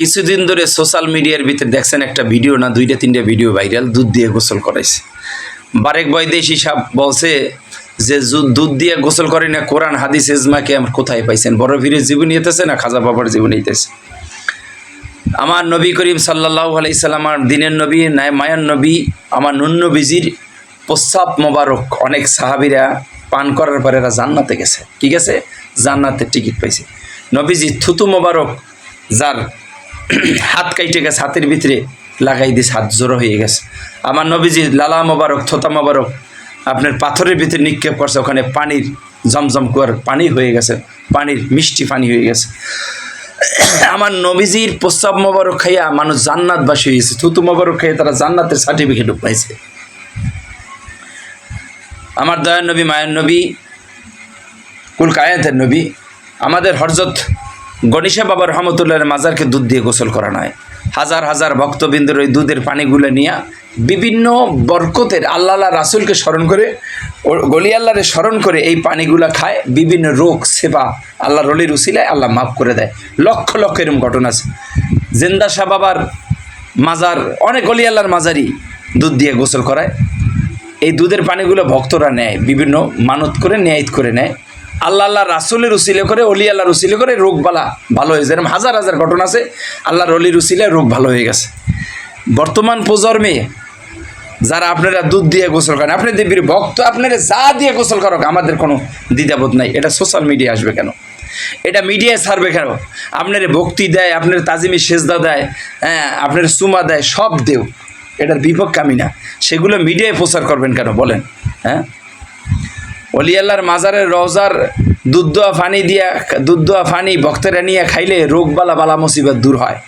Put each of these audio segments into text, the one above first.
কিছুদিন ধরে সোশ্যাল মিডিয়ার ভিতরে দেখছেন একটা ভিডিও না দুইটা, তিনটা ভিডিও ভাইরাল দুধ দিয়ে গোসল করাইছে। বারেক বৈদেশি সাহেব বলছে যে দুধ দিয়ে গোসল করে না, কোরআন, হাদিস এজমাকে আমার কোথায় পাইছেন? বড় ভিড়ের জীবন হইতেছে না, খাজা বাবার জীবন হইতেছে? আমার নবী করিম সাল্লাহ আলাইসাল্লাম আমার দিনের নবী নাই মায়ান নবী, আমার নুন নবীজির প্রস্তাব মোবারক অনেক সাহাবিরা পান করার পরে এরা জান্নাতে গেছে। ঠিক আছে? জান্নাতের টিকিট পাইছে। নবীজি থুতু মোবারক, যার হাত কাইটে গেছে, হাতের ভিতরে লাগাই দিস হাত জোড়ো হয়ে গেছে। আমার নবীজি লালা মোবারক, থোতা মোবারক, আপনার পাথরের ভিতরে নিক্ষেপ করছে, ওখানে পানির জমজম কুয়ার পানি হয়ে গেছে, পানির মিষ্টি পানি হয়ে গেছে। আমার নবীজির প্রস্তাব মোবারক খাইয়া মানুষ জান্নাতবাসী হয়েছে থুতু মোবারক খাইয়া তারা জান্নাতের সার্টিফিকেট পাইছে আমার দয়ার নবী, মায়ের নবী কুল কায়াতের নবী, আমাদের হরজত গণিশা বাবা রহমতুল্লাহের মাজারকে দুধ দিয়ে গোসল করা নয় হাজার হাজার ভক্তবৃন্দের ওই দুধের পানিগুলো নিয়ে বিভিন্ন বরকতের আল্লাহ রাসুলকে স্মরণ করে গলি আল্লাহরে স্মরণ করে এই পানিগুলো খায়। বিভিন্ন রোগ, সেবা আল্লাহ রলির উসিলায় আল্লাহ মাফ করে দেয়। লক্ষ লক্ষ এরকম ঘটনা আছে। জেন্দা শাহ বাবার মাজার, অনেক গলি আল্লাহর মাজারই দুধ দিয়ে গোসল করায়। এই দুধের পানিগুলো ভক্তরা নেয়, বিভিন্ন মানত করে, ন্যায়ত করে নেয়। আল্লাহ আল্লাহ রাসুলের উসিলে করে, অলি আল্লাহর উসিলে করে রোগ বালা ভালো হয়ে যায় এরকম হাজার হাজার ঘটনা আছে, আল্লাহর অলির উসিলে রোগ ভালো হয়ে গেছে। বর্তমান প্রজন্মে যারা আপনারা দুধ দিয়ে গোসল করেন, আপনি দেবীর ভক্ত, আপনারা যা দিয়ে গোসল করো, আমাদের কোনো দ্বিধাবোধ নাই। এটা সোশ্যাল মিডিয়া আসবে কেন? এটা মিডিয়ায় ছাড়বে কেন? আপনার ভক্তি দেয়, আপনার তাজিমি সেজদা দেয় হ্যাঁ আপনার সুমা দেয়, সব দেও। এটার বিপক্ষে আমি না। সেগুলো মিডিয়ায় প্রচার করবেন কেন? বলেন হ্যাঁ? অলি আল্লাহর মাজারের রওজার দুধ দোয়া ফানি দিয়া দুধ দোয়া ফানি ভক্তেরা নিয়ে খাইলে রোগ বালা বালা মুসিবত দূর হয়।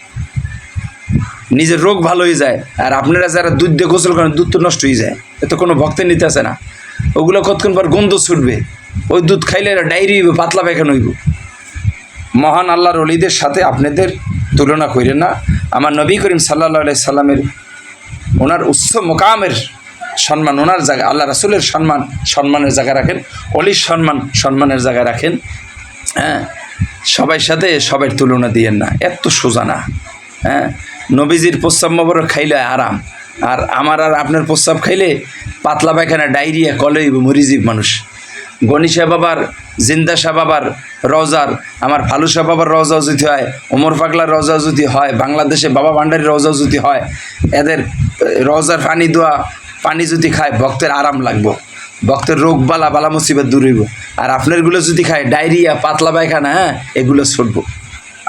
নিজের রোগ ভালো হয়ে যায়। আর আপনারা যারা দুধ দিয়ে গোসল করেন, দুধ তো নষ্ট হয়ে যায়। এত কোনো ভক্তের নিতে আসে না। ওগুলো কতক্ষণ পর গন্ধ ছুটবে। ওই দুধ খাইলে ডায়রি হইব, পাতলা পায়খানা হইব। মহান আল্লাহর অলিদের সাথে আপনাদের তুলনা করেন না। আমার নবী করিম আলাই সাল্লামের, ওনার উচ্চ মোকামের সম্মান ওনার জায়গা আল্লাহ রাসুলের সম্মান সম্মানের জায়গা রাখেন। অলির সম্মান সম্মানের জায়গা রাখেন। হ্যাঁ সবাই সাথে সবাই তুলনা দিয়েন না এত সোজা না। হ্যাঁ নবীজির প্রস্তাব মোবারক খাইলে আরাম আর আমার আর আপনার প্রস্তাব খাইলে পাতলা পায়খানা ডায়রিয়া কলেই মরিজীব মানুষ। গণিশা বাবার জিন্দা শাহ বাবার রওজার আমার ফালু শাহ বাবার রওজাও যদি হয় ওমর পাগলার রওজাও যদি হয় বাংলাদেশে বাবা ভান্ডারির রওজাও যদি হয় এদের আহ, রওজার পানি দেওয়া পানি যদি খায়, ভক্তের আরাম লাগবো। ভক্তের রোগ, বালা বালা মুসিবত দূর হইব। আর আপনারগুলো যদি খায়, ডায়রিয়া, পাতলা পায়খানা হ্যাঁ এগুলো ছুটবো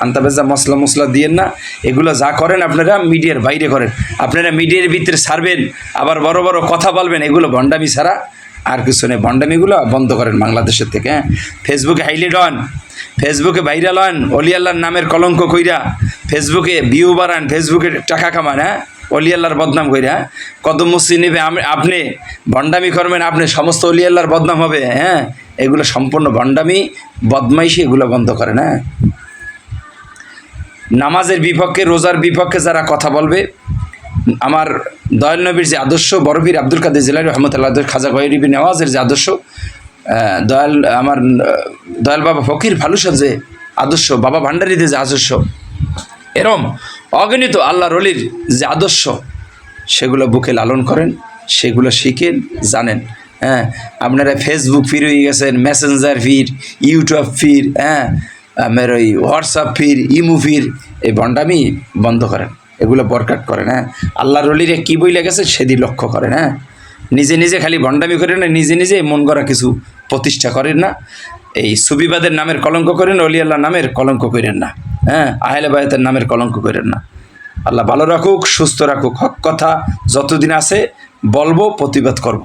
আন্তাবেজা মশলা মশলা দিয়েন না, এগুলো যা করেন আপনারা মিডিয়ার বাইরে করেন। আপনারা মিডিয়ার ভিতরে সারবেন, আবার বড় বড় কথা বলবেন, এগুলো ভণ্ডামি ছাড়া আর কিছু নেই। ভণ্ডামিগুলো বন্ধ করেন বাংলাদেশের থেকে হ্যাঁ। ফেসবুকে হাইলাইট হন ফেসবুকে ভাইরাল হন অলি আল্লাহর নামের কলঙ্ক কইরা। ফেসবুকে ভিউ বাড়ান ফেসবুকে টাকা কামান হ্যাঁ। অলি আল্লাহর বদনাম কইরা? কত মুসি নেবে আপনি ভণ্ডামি করবেন, আপনি সমস্ত অলি আল্লাহর বদনাম হবে হ্যাঁ? এগুলো সম্পূর্ণ ভণ্ডামি, বদমাইশি এগুলো বন্ধ করেন হ্যাঁ? নামাজের বিপক্ষে, রোজার বিপক্ষে যারা কথা বলবে, আমার দয়াল নবীর যে আদর্শ, বড়বীর আব্দুল কাদের জেলার রহমতুল্লাহ খাজা গয়রিবি নেওয়াজের যে আদর্শ দয়াল, আমার দয়াল বাবা ফকির ফালুসার যে আদর্শ, বাবা ভান্ডারীদের যে আদর্শ, এরম। অগণিত আল্লাহ রলির যে আদর্শ, সেগুলো বুকে লালন করেন, সেগুলো শিখেন, জানেন। হ্যাঁ আপনারা ফেসবুক ফির হয়ে গেছেন মেসেঞ্জার ফির ইউটিউব ফির হ্যাঁ আমার ওই হোয়াটসঅ্যাপ ফির ইমু ফির এই বন্ডামি বন্ধ করেন, এগুলো বরকাট করেন হ্যাঁ। আল্লাহ রলিরে কী বই লেগেছে সেদিন লক্ষ্য করেন হ্যাঁ। নিজে নিজে খালি ভণ্ডামি করেন না, নিজে নিজে মন করা কিছু প্রতিষ্ঠা করেন না। এই সুবিবাদের নামের কলঙ্ক করেন অলি আল্লাহ নামের কলঙ্ক করেন না। হ্যাঁ আহলে বায়তের নামের কলঙ্ক করেন না। আল্লাহ ভালো রাখুক, সুস্থ রাখুক। হক কথা যতদিন আছে বলব, প্রতিবাদ করব।